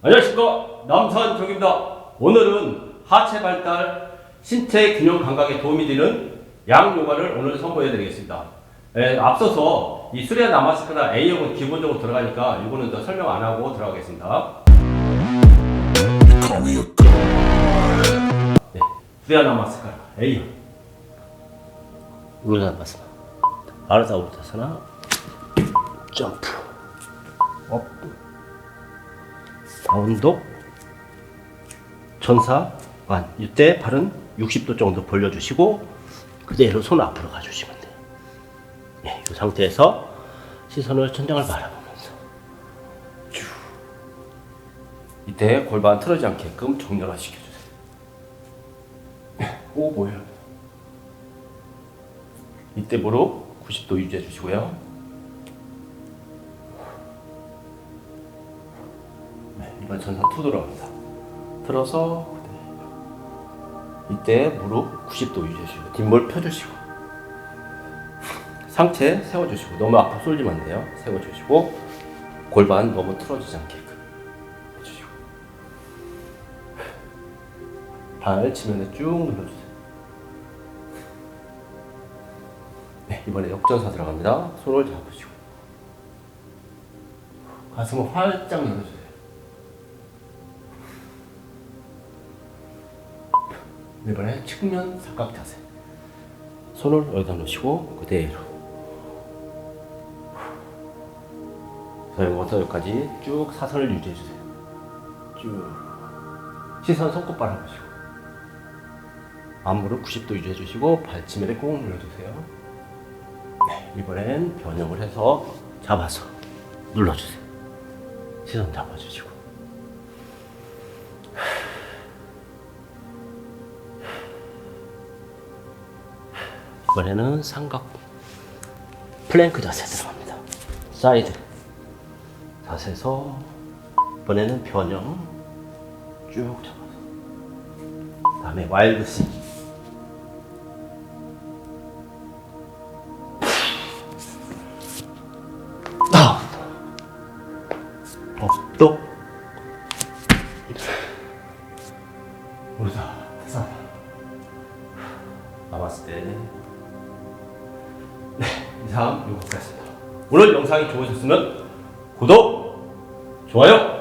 안녕하십니까 남산정입니다. 오늘은 하체 발달, 신체 균형 감각에 도움이 되는 양 요가를 오늘 선보여 드리겠습니다. 에, 앞서서 이 수리아 나마스카나 A형은 기본적으로 들어가니까 이거는 더 설명 안 하고 들어가겠습니다. 네, 수리아 나마스카나 A형. 우르나마스나. 아르사 우르타사나. 점프. 업. 다운독 전사 완 이때 발은 60도 정도 벌려주시고 그대로 손 앞으로 가주시면 돼요. 네, 이 상태에서 시선을 천장을 바라보면서 쭉 이때 골반 틀어지지 않게끔 정렬화 시켜주세요. 네, 오 보여요. 이때 무릎 90도 유지해 주시고요. 이번 전선 투 들어갑니다. 틀어서 이때 무릎 90도 유지해주시고 뒷몰 펴주시고 상체 세워주시고 너무 앞으로 쏠리면 안 돼요. 세워주시고 골반 너무 틀어지지 않게끔 해주시고 발 지면에 쭉 눌러주세요. 네, 이번에 역전사 들어갑니다. 손을 잡으시고 가슴을 활짝 열어주세요. 이번에 측면 삼각 자세. 손을 여기다 놓으시고 그대로. 저희부터 여기까지 쭉 사선을 유지해 주세요. 쭉. 시선 손끝 바라보시고. 앞무릎 90도 유지해 주시고 발치면에 꼭 눌러주세요. 네, 이번엔 변형을 해서 잡아서 눌러주세요. 시선 잡아주시고. 이번에는 삼각 플랭크 자세 들어갑니다. 사이드 자세에서 이번에는 변형 쭉 잡아서 다음에 와일드 스 다운 업도 오르자. 대사 남았을 때 네, 이상 요거까지입니다. 오늘 영상이 좋으셨으면 구독, 좋아요